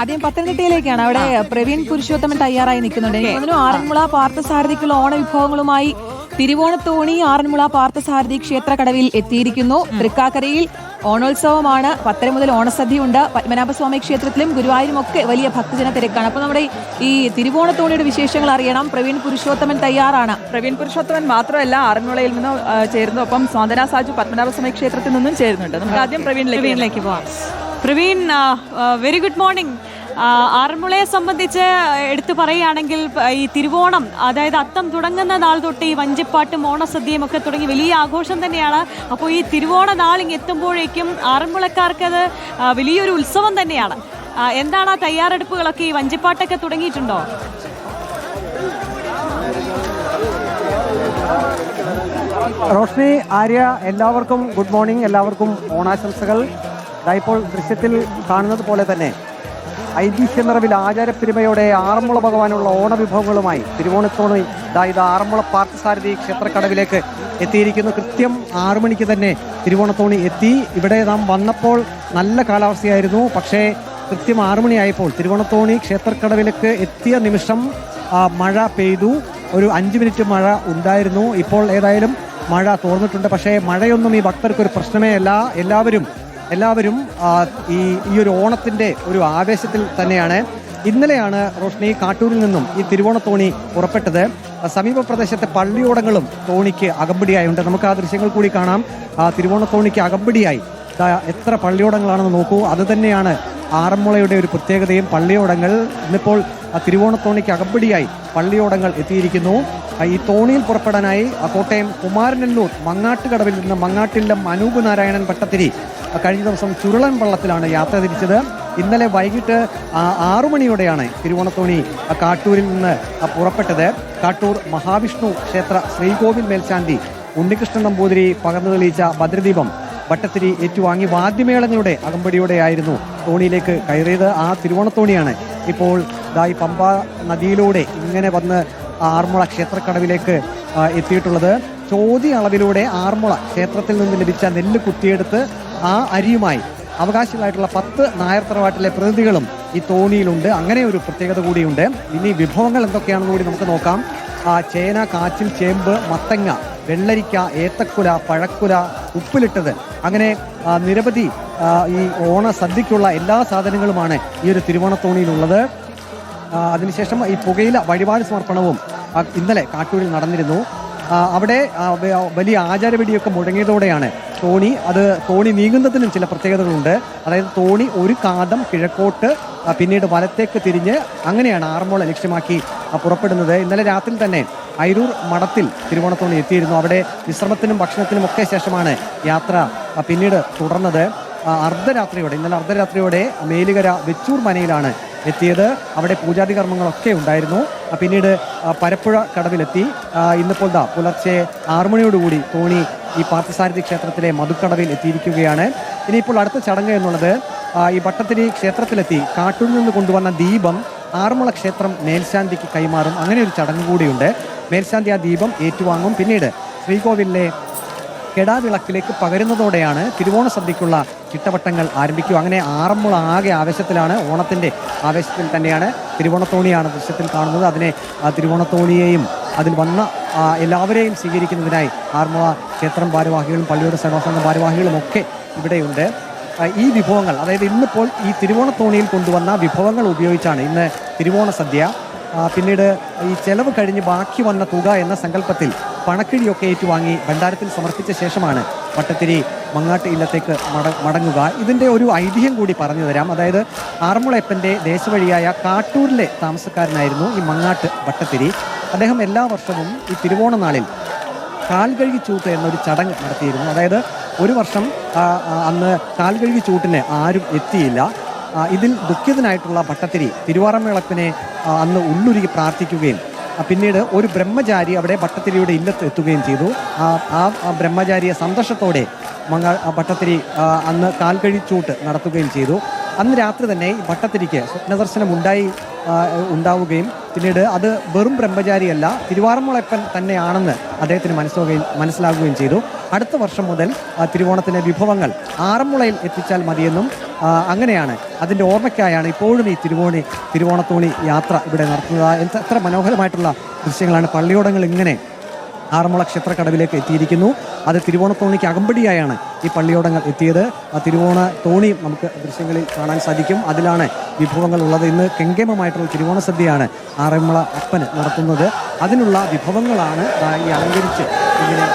ആദ്യം പത്തനംതിട്ടയിലേക്കാണ്. അവിടെ പ്രവീൺ പുരുഷോത്തമൻ തയ്യാറായി നിൽക്കുന്നുണ്ട്. അതിനു ആറന്മുള പാർത്ഥസാരഥിക്കുള്ള ഓണവിഭവങ്ങളുമായി തിരുവോണത്തോണി ആറന്മുള പാർത്ഥസാരഥി ക്ഷേത്രക്കടവിൽ എത്തിയിരിക്കുന്നു. തൃക്കാക്കരയിൽ ഓണോത്സവമാണ്. പത്തര മുതൽ ഓണസദ്യയുണ്ട്. പത്മനാഭസ്വാമി ക്ഷേത്രത്തിലും ഗുരുവായൂരും ഒക്കെ വലിയ ഭക്തജന തിരക്കാണ്. അപ്പൊ നമ്മുടെ ഈ തിരുവോണത്തോണിയുടെ വിശേഷങ്ങൾ അറിയണം. പ്രവീൺ പുരുഷോത്തമൻ തയ്യാറാണ്. പ്രവീൺ പുരുഷോത്തമൻ മാത്രമല്ല ആറന്മുളയിൽ നിന്ന് ചേരുന്നു. ഒപ്പം സ്വാതന സാജു പത്മനാഭസ്വാമി ക്ഷേത്രത്തിൽ നിന്നും ചേരുന്നുണ്ട്. നമുക്ക് ആദ്യം പ്രവീണിലേക്ക് പോവാം. പ്രവീൺ വെരി ഗുഡ് മോർണിംഗ് ആറന്മുളയെ സംബന്ധിച്ച് എടുത്തു പറയുകയാണെങ്കിൽ ഈ തിരുവോണം അതായത് അത്തം തുടങ്ങുന്ന നാൾ തൊട്ട് ഈ വഞ്ചിപ്പാട്ടും ഓണസദ്യയും ഒക്കെ തുടങ്ങി വലിയ ആഘോഷം തന്നെയാണ്. അപ്പോൾ ഈ തിരുവോണ നാൾ ഇങ്ങ് എത്തുമ്പോഴേക്കും ആറന്മുളക്കാർക്കത് വലിയൊരു ഉത്സവം തന്നെയാണ്. എന്താണ് ആ തയ്യാറെടുപ്പുകളൊക്കെ ഈ വഞ്ചിപ്പാട്ടൊക്കെ തുടങ്ങിയിട്ടുണ്ടോ? റോഷ്നി ആര്യ എല്ലാവർക്കും ഗുഡ് മോർണിംഗ് എല്ലാവർക്കും ഓണാശംസകൾ. ഇപ്പോൾ ദൃശ്യത്തിൽ കാണുന്നത് പോലെ തന്നെ ഐതിഹ്യ നിറവിൽ ആചാരപ്പെരുമയോടെ ആറന്മുള ഭഗവാനുള്ള ഓണവിഭവങ്ങളുമായി തിരുവോണത്തോണി ഇത് ആറന്മുള പാർത്ഥസാരഥി ക്ഷേത്രക്കടവിലേക്ക് എത്തിയിരിക്കുന്നു. കൃത്യം ആറു മണിക്ക് തന്നെ തിരുവോണത്തോണി എത്തി. ഇവിടെ നാം വന്നപ്പോൾ നല്ല കാലാവസ്ഥയായിരുന്നു. പക്ഷേ കൃത്യം ആറു മണിയായപ്പോൾ തിരുവോണത്തോണി ക്ഷേത്രക്കടവിലേക്ക് എത്തിയ നിമിഷം മഴ പെയ്തു. ഒരു അഞ്ച് മിനിറ്റ് മഴ ഉണ്ടായിരുന്നു. ഇപ്പോൾ ഏതായാലും മഴ തോർന്നിട്ടുണ്ട്. പക്ഷേ മഴയൊന്നും ഈ ഭക്തർക്ക് ഒരു പ്രശ്നമേ അല്ല. എല്ലാവരും എല്ലാവരും ഈ ഈ ഒരു ഓണത്തിന്റെ ഒരു ആവേശത്തിൽ തന്നെയാണ് ഇന്നലെയാണ് റോഷ്നി കാട്ടൂരിൽ നിന്നും ഈ തിരുവോണത്തോണി പുറപ്പെട്ടത്. സമീപ പ്രദേശത്തെ പള്ളിയോടങ്ങളും തോണിക്ക് അകമ്പടിയായുണ്ട്. നമുക്ക് ആ ദൃശ്യങ്ങൾ കൂടി കാണാം. ആ തിരുവോണത്തോണിക്ക് അകമ്പടിയായി. എത്ര പള്ളിയോടങ്ങളാണെന്ന് നോക്കൂ. അത് തന്നെയാണ് ആറന്മുളയുടെ ഒരു പ്രത്യേകതയും. പള്ളിയോടങ്ങൾ ഇന്നിപ്പോൾ തിരുവോണത്തോണിക്ക് അകമ്പടിയായി പള്ളിയോടങ്ങൾ എത്തിയിരിക്കുന്നു. ഈ തോണിയിൽ പുറപ്പെടാനായി കോട്ടയം കുമാരനല്ലൂർ മങ്ങാട്ടുകടവിൽ നിന്ന് മങ്ങാട്ടില്ലം അനൂപ് നാരായണൻ ഭട്ടത്തിരി ആ, കഴിഞ്ഞ ദിവസം ചുരുളൻ വള്ളത്തിലാണ് യാത്ര തിരിച്ചത്. ഇന്നലെ വൈകിട്ട് ആറു മണിയോടെയാണ് തിരുവോണത്തോണി കാട്ടൂരിൽ നിന്ന് പുറപ്പെട്ടത്. കാട്ടൂർ മഹാവിഷ്ണു ക്ഷേത്ര ശ്രീകോവിൽ മേൽശാന്തി ഉണ്ണികൃഷ്ണൻ നമ്പൂതിരി പകർന്നു തെളിയിച്ച ഭദ്രദീപം വട്ടത്തിരി ഏറ്റുവാങ്ങി വാദ്യമേളങ്ങളുടെ അകമ്പടിയോടെയായിരുന്നു തോണിയിലേക്ക് കയറിയത്. ആ തിരുവോണത്തോണിയാണ് ഇപ്പോൾ ഇതായി പമ്പ നദിയിലൂടെ ഇങ്ങനെ വന്ന് ആറന്മുള ക്ഷേത്രക്കടവിലേക്ക് എത്തിയിട്ടുള്ളത്. ചോദ്യ അളവിലൂടെ ആറന്മുള ക്ഷേത്രത്തിൽ നിന്ന് ലഭിച്ച നെല്ല് കുത്തിയെടുത്ത് ആ അരിയുമായി അവകാശികളായിട്ടുള്ള പത്ത് നായർ തറവാട്ടിലെ പ്രതിനിധികളും ഈ തോണിയിലുണ്ട്. അങ്ങനെ ഒരു പ്രത്യേകത കൂടിയുണ്ട്. ഇനി വിഭവങ്ങൾ എന്തൊക്കെയാണെന്ന് കൂടി നമുക്ക് നോക്കാം. ആ, ചേന കാച്ചിൽ ചേമ്പ് മത്തങ്ങ വെള്ളരിക്ക ഏത്തക്കുല പഴക്കുല ഉപ്പിലിട്ടത്. അങ്ങനെ നിരവധി ഈ ഓണ സദ്യക്കുള്ള എല്ലാ സാധനങ്ങളുമാണ് ഈ ഒരു തിരുവോണത്തോണിയിലുള്ളത്. അതിനുശേഷം ഈ പുകയില വഴിപാട് സമർപ്പണവും ഇന്നലെ കാട്ടൂരിൽ നടന്നിരുന്നു. അവിടെ വലിയ ആചാരവെടിയൊക്കെ മുഴങ്ങിയതോടെയാണ് തോണി. അത് തോണി നീങ്ങുന്നതിനും ചില പ്രത്യേകതകളുണ്ട്. അതായത് തോണി ഒരു കാതം കിഴക്കോട്ട് പിന്നീട് വലത്തേക്ക് തിരിഞ്ഞ് അങ്ങനെയാണ് ആറന്മുള ലക്ഷ്യമാക്കി പുറപ്പെടുന്നത്. ഇന്നലെ രാത്രി തന്നെ അയിരൂർ മഠത്തിൽ തിരുവോണത്തോണി എത്തിയിരുന്നു. അവിടെ വിശ്രമത്തിനും ഭക്ഷണത്തിനും ഒക്കെ ശേഷമാണ് യാത്ര പിന്നീട് തുടർന്നത്. അർദ്ധരാത്രിയോടെ ഇന്നലെ അർദ്ധരാത്രിയോടെ മേലുകര വെച്ചൂർ മനയിലാണ് എത്തിയത്. അവിടെ പൂജാതി കർമ്മങ്ങളൊക്കെ ഉണ്ടായിരുന്നു. പിന്നീട് പരപ്പുഴ കടവിലെത്തി. ഇന്നിപ്പോൾ ദാ പുലർച്ചെ ആറുമണിയോടുകൂടി തോണി ഈ പാർത്ഥസാരഥി ക്ഷേത്രത്തിലെ മധുക്കടവിൽ എത്തിയിരിക്കുകയാണ്. ഇനിയിപ്പോൾ അടുത്ത ചടങ്ങ് എന്നുള്ളത് ഈ ഭട്ടത്തിരി ക്ഷേത്രത്തിലെത്തി കാട്ടിൽ നിന്ന് കൊണ്ടുവന്ന ദീപം ആറന്മുള ക്ഷേത്രം മേൽശാന്തിക്ക് കൈമാറും. അങ്ങനെ ഒരു ചടങ്ങ് കൂടിയുണ്ട്. മേൽശാന്തി ആ ദീപം ഏറ്റുവാങ്ങും. പിന്നീട് ശ്രീകോവിലിലെ കെടാവിളക്കിലേക്ക് പകരുന്നതോടെയാണ് തിരുവോണ സദ്യക്കുള്ള ചിട്ടവട്ടങ്ങൾ ആരംഭിക്കുക. അങ്ങനെ ആറന്മുള ആകെ ആവേശത്തിലാണ് ഓണത്തിന്റെ ആവേശത്തിൽ തന്നെയാണ് തിരുവോണത്തോണിയാണ് ദൃശ്യത്തിൽ കാണുന്നത്. അതിനെ തിരുവോണത്തോണിയെയും അതിൽ വന്ന എല്ലാവരെയും സ്വീകരിക്കുന്നതിനായി ആറന്മുള ക്ഷേത്രം ഭാരവാഹികളും പള്ളിയുടെ സേവാസംഘം ഭാരവാഹികളും ഒക്കെ ഇവിടെയുണ്ട്. ഈ വിഭവങ്ങൾ അതായത് ഇന്നിപ്പോൾ ഈ തിരുവോണത്തോണിയിൽ കൊണ്ടുവന്ന വിഭവങ്ങൾ ഉപയോഗിച്ചാണ് ഇന്ന് തിരുവോണ സദ്യ പിന്നീട് ഈ ചെലവ് കഴിഞ്ഞ് ബാക്കി വന്ന തുക എന്ന സങ്കല്പത്തിൽ പണക്കിഴിയൊക്കെ ഏറ്റുവാങ്ങി ഭണ്ഡാരത്തിൽ സമർപ്പിച്ച ശേഷമാണ് വട്ടത്തിരി മങ്ങാട്ട് ഇല്ലത്തേക്ക് മട മടങ്ങുക. ഇതിന്റെ ഒരു ഐതിഹ്യം കൂടി പറഞ്ഞു തരാം. അതായത് ആറന്മുളയപ്പന്റെ ദേശവഴിയായ കാട്ടൂരിലെ താമസക്കാരനായിരുന്നു ഈ മങ്ങാട്ട് വട്ടത്തിരി. അദ്ദേഹം എല്ലാ വർഷവും ഈ തിരുവോണ നാളിൽ കാൽകഴുകി ചൂട്ട് എന്നൊരു ചടങ്ങ് നടത്തിയിരുന്നു. അതായത് ഒരു വർഷം അന്ന് കാൽ അന്ന് കാൽകഴുകി ചൂട്ടിന് ആരും എത്തിയില്ല. ഇതിൽ ദുഃഖിതനായിട്ടുള്ള ഭട്ടത്തിരി തിരുവാറമ്മേളപ്പിനെ അന്ന് ഉള്ളുരുകി പ്രാർത്ഥിക്കുകയും പിന്നീട് ഒരു ബ്രഹ്മചാരി അവിടെ ഭട്ടത്തിരിയുടെ ഇല്ലത്ത് എത്തുകയും ചെയ്തു. ആ ബ്രഹ്മചാരിയെ സന്തോഷത്തോടെ മങ്ങ ഭട്ടത്തിരി അന്ന് കാൽകഴിച്ചൂട്ട് നടത്തുകയും ചെയ്തു. അന്ന് രാത്രി തന്നെ ഈ ഭട്ടത്തിരിക്ക് സ്വപ്നദർശനം ഉണ്ടായി ഉണ്ടാവുകയും പിന്നീട് അത് വെറും ബ്രഹ്മചാരിയല്ല തിരുവാറന്മുളപ്പൻ തന്നെയാണെന്ന് അദ്ദേഹത്തിന് മനസ്സിലാവുകയും മനസ്സിലാകുകയും ചെയ്തു. അടുത്ത വർഷം മുതൽ ആ, തിരുവോണത്തിന് വിഭവങ്ങൾ ആറന്മുളയിൽ എത്തിച്ചാൽ മതിയെന്നും അങ്ങനെയാണ്. അതിന്റെ ഓർമ്മയ്ക്കായാണ് ഇപ്പോഴും ഈ തിരുവോണി തിരുവോണത്തോണി യാത്ര ഇവിടെ നടത്തുന്നത്. എത്ര മനോഹരമായിട്ടുള്ള ദൃശ്യങ്ങളാണ്. പള്ളിയോടങ്ങൾ ഇങ്ങനെ ആറന്മുള ക്ഷേത്രക്കടവിലേക്ക് എത്തിയിരിക്കുന്നു. അത് തിരുവോണത്തോണിക്ക് അകമ്പടിയായാണ് ഈ പള്ളിയോടങ്ങൾ എത്തിയത്. ആ തിരുവോണ തോണി നമുക്ക് ദൃശ്യങ്ങളിൽ കാണാൻ സാധിക്കും. അതിലാണ് വിഭവങ്ങൾ ഉള്ളത്. ഇന്ന് കെങ്കേമമായിട്ടുള്ള തിരുവോണ സദ്യയാണ് ആറന്മുള അപ്പന് നടത്തുന്നത്. അതിനുള്ള വിഭവങ്ങളാണ് ഈ അലങ്കരിച്ച് ഇങ്ങനെ